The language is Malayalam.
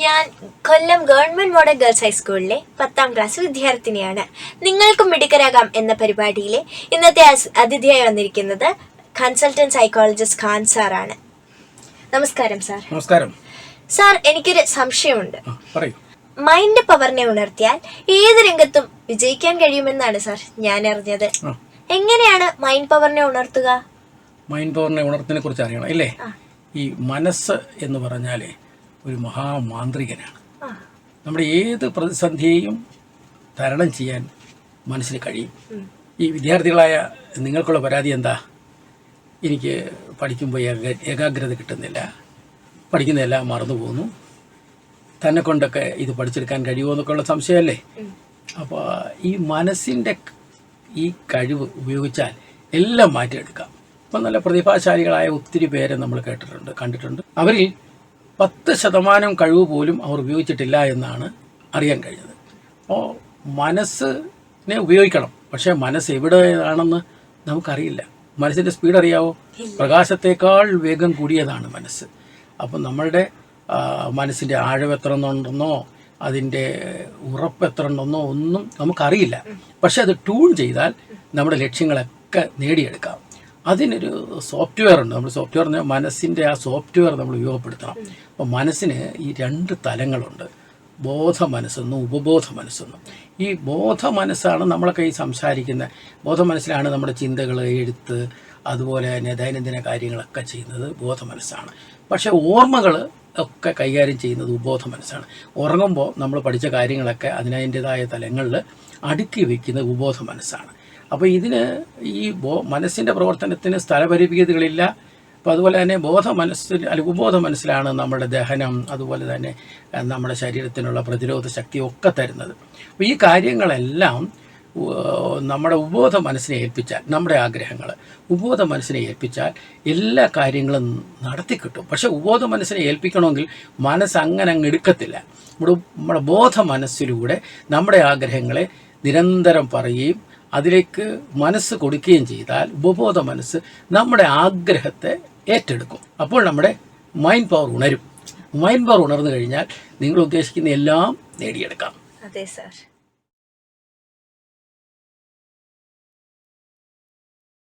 ഞാൻ കൊല്ലം ഗവൺമെന്റ് മോഡൽ ഗേൾസ് ഹൈസ്കൂളിലെ പത്താം ക്ലാസ് വിദ്യാർത്ഥിനിയാണ്. നിങ്ങൾക്കും മിടുക്കരാകാം എന്ന പരിപാടിയിലെ ഇന്നത്തെ അതിഥിയായി വന്നിരിക്കുന്നത് കൺസൾട്ടന്റ് സൈക്കോളജിസ്റ്റ് ഖാൻ സാറാണ്. നമസ്കാരം സാർ. നമസ്കാരം. സാർ എനിക്കൊരു സംശയമുണ്ട്. മൈൻഡ് പവറിനെ ഉണർത്തിയാൽ ഏത് രംഗത്തും വിജയിക്കാൻ കഴിയുമെന്നാണ് സാർ ഞാൻ അറിഞ്ഞത്. എങ്ങനെയാണ് മൈൻഡ് പവറിനെ ഉണർത്തുക? മൈൻഡ് പവറിനെ ഉണർത്തിനെ കുറിച്ച് അറിയണം അല്ലേ? ഈ മനസ്സ് എന്ന് പറഞ്ഞാൽ ഒരു മഹാമാന്ത്രികനാണ്. നമ്മുടെ ഏത് പ്രതിസന്ധിയെയും തരണം ചെയ്യാൻ മനസ്സിന് കഴിയും. ഈ വിദ്യാർത്ഥികളായ നിങ്ങൾക്കുള്ള പരാതി എന്താ? എനിക്ക് പഠിക്കുമ്പോൾ ഏക- ഏകാഗ്രത കിട്ടുന്നില്ല. പഠിക്കുന്നതെല്ലാം മറന്നു പോകുന്നു. തന്നെ കൊണ്ടൊക്കെ ഇത് പഠിച്ചെടുക്കാൻ കഴിയുമോ എന്നൊക്കെയുള്ള സംശയമല്ലേ. അപ്പോൾ ഈ മനസ്സിന്റെ ഈ കഴിവ് ഉപയോഗിച്ചാൽ എല്ലാം മാറ്റിയെടുക്കാം. ഇപ്പം നല്ല പ്രതിഭാശാലികളായ ഒത്തിരി പേരെ നമ്മൾ കേട്ടിട്ടുണ്ട് കണ്ടിട്ടുണ്ട്. അവരിൽ പത്ത് ശതമാനം കഴിവ് പോലും അവർ ഉപയോഗിച്ചിട്ടില്ല എന്നാണ് അറിയാൻ കഴിഞ്ഞത്. അപ്പോൾ മനസ്സിനെ ഉപയോഗിക്കണം. പക്ഷേ മനസ്സ് എവിടെയാണെന്ന് നമുക്കറിയില്ല. മനസ്സിന്റെ സ്പീഡ് അറിയാവോ? പ്രകാശത്തേക്കാൾ വേഗം കൂടിയതാണ് മനസ്സ്. അപ്പം നമ്മളുടെ മനസ്സിന്റെ ആഴം എത്ര ഉണ്ടെന്നോ അതിന്റെ ഉറപ്പ് എത്ര ഉണ്ടെന്നോ ഒന്നും നമുക്കറിയില്ല. പക്ഷെ അത് ട്യൂൺ ചെയ്താൽ നമ്മുടെ ലക്ഷ്യങ്ങളൊക്കെ നേടിയെടുക്കാം. അതിനൊരു സോഫ്റ്റ്വെയർ ഉണ്ട്. നമ്മൾ സോഫ്റ്റ്വെയർ എന്ന് പറഞ്ഞാൽ മനസ്സിന്റെ ആ സോഫ്റ്റ്വെയർ നമ്മൾ ഉപയോഗപ്പെടുത്തണം. അപ്പോൾ മനസ്സിന് ഈ രണ്ട് തലങ്ങളുണ്ട്. ബോധ മനസ്സെന്നും ഉപബോധ മനസ്സെന്നും ഈ ബോധ മനസ്സാണ് നമ്മളൊക്കെ ഈ സംസാരിക്കുന്ന ബോധ മനസ്സിലാണ് നമ്മുടെ ചിന്തകൾ എഴുത്ത് അതുപോലെ തന്നെ ദൈനംദിന കാര്യങ്ങളൊക്കെ ചെയ്യുന്നത് ബോധ മനസ്സാണ് പക്ഷേ ഓർമ്മകൾ ഒക്കെ കൈകാര്യം ചെയ്യുന്നത് ഉബോധ മനസ്സാണ് ഉറങ്ങുമ്പോൾ നമ്മൾ പഠിച്ച കാര്യങ്ങളൊക്കെ അതിനതിന്റെതായ തലങ്ങളിൽ അടുക്കി വയ്ക്കുന്നത് ഉബോധ മനസ്സാണ് അപ്പോൾ ഇതിന് ഈ ബോ മനസ്സിന്റെ പ്രവർത്തനത്തിന് സ്ഥലപരിമിതികളില്ല. അപ്പോൾ അതുപോലെ തന്നെ ബോധ മനസ്സിൽ അല്ലെങ്കിൽ ഉപബോധ മനസ്സിലാണ് നമ്മുടെ ദഹനം അതുപോലെ തന്നെ നമ്മുടെ ശരീരത്തിനുള്ള പ്രതിരോധ ശക്തി ഒക്കെ തരുന്നത്. അപ്പോൾ ഈ കാര്യങ്ങളെല്ലാം നമ്മുടെ ഉപബോധ മനസ്സിനെ ഏൽപ്പിച്ചാൽ നമ്മുടെ ആഗ്രഹങ്ങൾ ഉപബോധ മനസ്സിനെ ഏൽപ്പിച്ചാൽ എല്ലാ കാര്യങ്ങളും നടത്തി കിട്ടും പക്ഷെ ഉപബോധ മനസ്സിനെ ഏൽപ്പിക്കണമെങ്കിൽ മനസ്സ് അങ്ങനെ അങ്ങ് എടുക്കത്തില്ല. നമ്മുടെ നമ്മുടെ ബോധ മനസ്സിലൂടെ നമ്മുടെ ആഗ്രഹങ്ങളെ നിരന്തരം പറയുകയും അതിലേക്ക് മനസ്സ് കൊടുക്കുകയും ചെയ്താൽ ഉപബോധ മനസ്സ് നമ്മുടെ ആഗ്രഹത്തെ ഏറ്റെടുക്കും. അപ്പോൾ നമ്മുടെ മൈൻഡ് പവർ ഉണരും. മൈൻഡ് പവർ ഉണർന്നു കഴിഞ്ഞാൽ നിങ്ങൾ ഉദ്ദേശിക്കുന്ന എല്ലാം നേടിയെടുക്കാം. അതെ സാർ